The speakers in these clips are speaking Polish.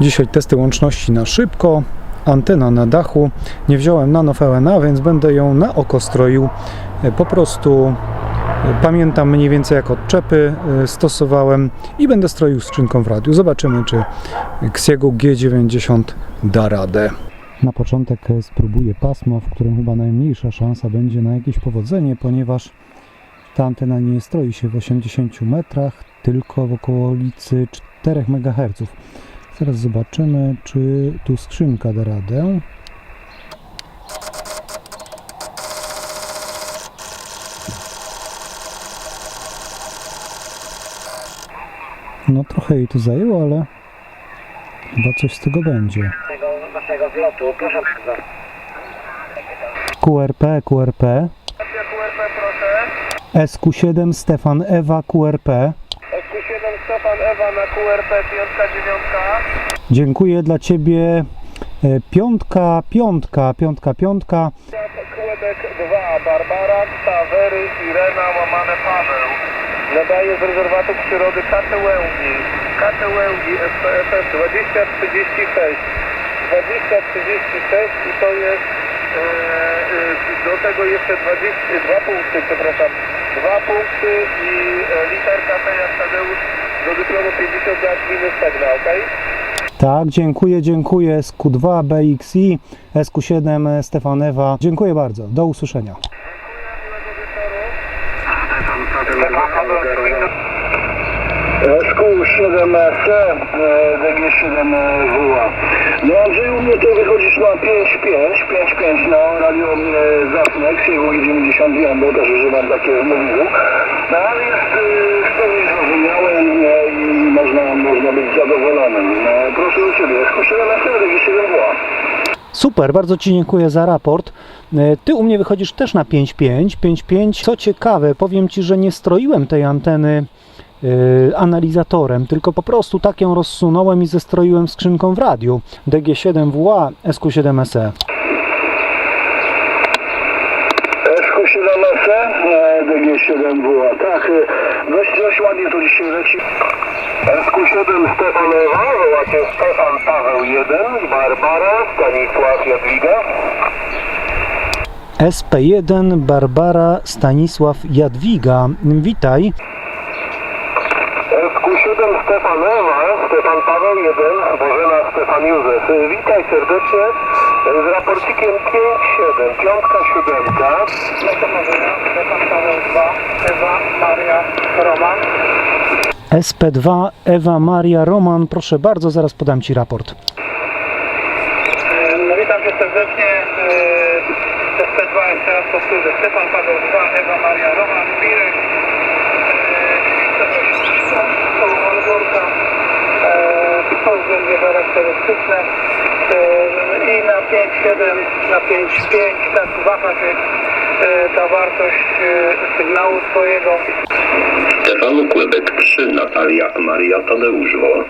Dzisiaj testy łączności na szybko, antena na dachu. Nie wziąłem nano VNA, więc będę ją na oko stroił. E, Po prostu e, pamiętam mniej więcej jak odczepy e, stosowałem i będę stroił skrzynką w radiu. Zobaczymy, czy Xiegu G90 da radę. Na początek spróbuję pasmo, w którym chyba najmniejsza szansa będzie na jakieś powodzenie, ponieważ ta antena nie stroi się w 80 metrach, tylko w okolicy 4 MHz. Zaraz zobaczymy, czy tu skrzynka da radę. No trochę jej to zajęło, ale chyba coś z tego będzie. QRP, QRP, QRP proszę. SQ7 Stefan Ewa QRP. SQ7 Stefan Ewa na QRP, piątka, dziewiątka. Dziękuję dla Ciebie. e, Piątka, piątka, piątka, piątka. Quebec 2, Barbara, Ksawery, Irena, łamane Paweł. Nadaje z rezerwatu przyrody Kacze Łęgi. Kacze Łęgi, SPFS 2036. 2036 i to jest e, e, do tego jeszcze 20, dwa punkty, przepraszam. Dwa punkty i e, literka T jak Tadeusz do dyplomu 50 lat minus tegna, okej? Tak, dziękuję, dziękuję. SQ2 BXI, SQ7 Stefan Ewa. Dziękuję bardzo. Do usłyszenia. SQ7C, DG7WA. No Andrzeju, u mnie to wychodzisz na 5.5, 5.5 na radio e, Zapnex, jego 90 bo też używam takiego mobilu. Super, bardzo Ci dziękuję za raport. E, ty u mnie wychodzisz też na 5.5. 5.5, co ciekawe, powiem Ci, że nie stroiłem tej anteny e, analizatorem, tylko po prostu tak ją rozsunąłem i zestroiłem skrzynką w radiu DG7WA SQ7SE. SQ7SE? DG7W Atachy. Dość ładnie to dzisiaj leci. SQ7 Stefan Ewa, woła Stefan Paweł 1, Barbara, Stanisław Jadwiga. SP1 Barbara Stanisław Jadwiga, witaj. SQ7 Stefan Ewa, Stefan Paweł 1, woła Stefan Józef. E, Witaj serdecznie e, z raporcikiem 5-7, piątka, siódemka. Stefan Paweł 2, Ewa, Maria, Roman. SP2 Ewa Maria Roman. Proszę bardzo, zaraz podam Ci raport. No witam Cię serdecznie. Yy, SP2 jeszcze raz powtórzę. Stefan Paweł 2, Ewa Maria Roman, Mirek, yy, Malborka, yy, to będzie charakterystyczne. Yy, I na 5,7, na 5,5 tak waha się yy, ta wartość yy, sygnału Twojego. Stefan Kłebek 3, Natalia Maria Tadeusz woła.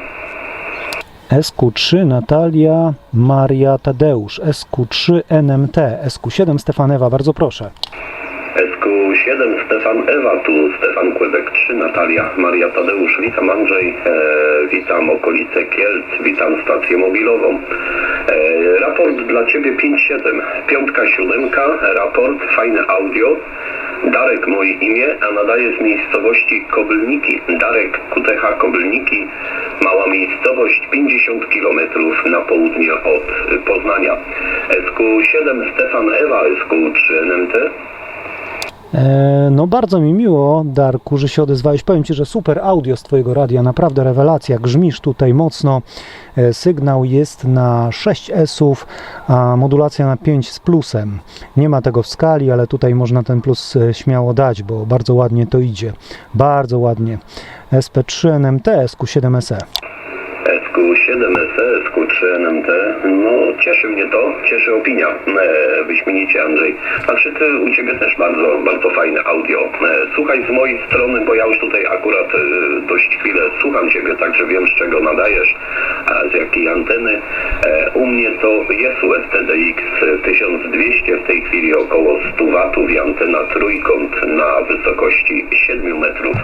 SQ3 Natalia Maria Tadeusz. SQ3 NMT. SQ7 Stefanewa. Bardzo proszę. SQ7 Stefan Ewa, tu Stefan Kłebek 3, Natalia Maria Tadeusz. Witam Andrzej, e, witam okolice Kielc, witam stację mobilową. E, raport dla Ciebie 5-7, piątka, siódemka, raport, fajne audio. Darek moje imię, a nadaję z miejscowości Kobylniki. Darek QTH Kobylniki, mała miejscowość 50 km na południe od Poznania. SQ7 Stefan Ewa, SQ3 NMT. E, no bardzo mi miło, Darku, że się odezwałeś. Powiem Ci, że super audio z Twojego radia, naprawdę rewelacja. Grzmisz tutaj mocno. E, sygnał jest na 6 S-ów, a modulacja na 5 z plusem. Nie ma tego w skali, ale tutaj można ten plus e, śmiało dać, bo bardzo ładnie to idzie. Bardzo ładnie. SP3 NMT, SQ7SE. SQ7SE, SQ3 NMT, no cieszy mnie to, cieszy opinia, e, wyśmienicie Andrzej. Znaczy ty, u Ciebie też bardzo, bardzo fajne audio. E, słuchaj z mojej strony, bo ja już tutaj akurat e, dość chwilę słucham Ciebie, także wiem z czego nadajesz, a z jakiej anteny. E, u mnie to jest STDX 1200, w tej chwili około 100 watów i antena trójkąt na wysokości 7 metrów.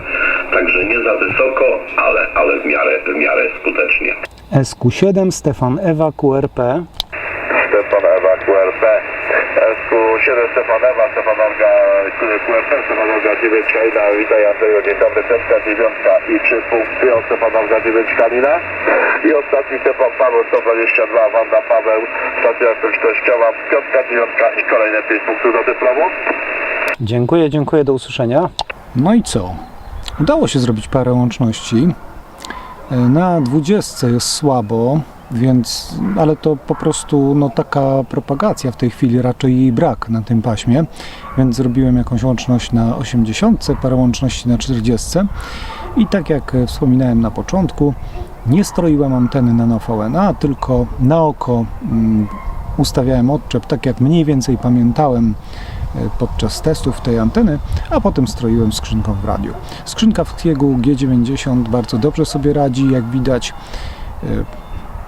Także nie za wysoko, ale, ale w miarę, w miarę skutecznie. SQ7 Stefan Ewa QRP. Stefan Ewa QRP. SQ7 Stefan Ewa, Stefan Olga QRP, Stefan Olga 9 Kalina, witaj Andrzeju, dzień dobry, Piotrka 9 i 3 punkty od Stefan Olga 9 Kalina. I ostatni Stefan Paweł 122, Wanda Paweł, stacja społecznościowa, Piotrka 9 i kolejne 5 punktów do dyplomu. Dziękuję, dziękuję, do usłyszenia. No i co? Udało się zrobić parę łączności. E, Na 20 jest słabo, więc, ale to po prostu no, taka propagacja w tej chwili, raczej jej brak na tym paśmie, więc zrobiłem jakąś łączność na 80, parę łączności na 40 i tak jak e, wspominałem na początku, nie stroiłem anteny na NoVNA, tylko na oko mm, ustawiałem odczep tak jak mniej więcej pamiętałem e, podczas testów tej anteny, a potem stroiłem skrzynką w radiu. Skrzynka w Tiegu G90 bardzo dobrze sobie radzi, jak widać. E,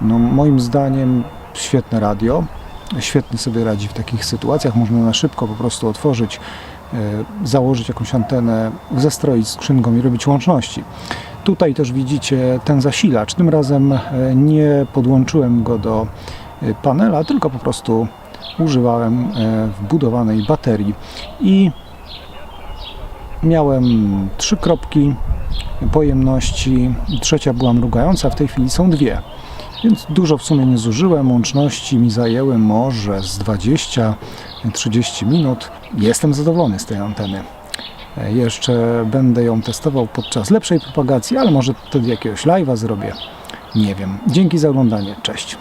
No, moim zdaniem świetne radio. Świetnie sobie radzi w takich sytuacjach. Można na szybko po prostu otworzyć, e, założyć jakąś antenę, zestroić skrzynką i robić łączności. Tutaj też widzicie ten zasilacz. Tym razem nie podłączyłem go do panela, tylko po prostu używałem e, wbudowanej baterii i miałem trzy kropki pojemności, trzecia była mrugająca, w tej chwili są dwie. Więc dużo w sumie nie zużyłem, łączności mi zajęły może z 20-30 minut. Jestem zadowolony z tej anteny. E, Jeszcze będę ją testował podczas lepszej propagacji, ale może wtedy jakiegoś live'a zrobię. Nie wiem. Dzięki za oglądanie. Cześć.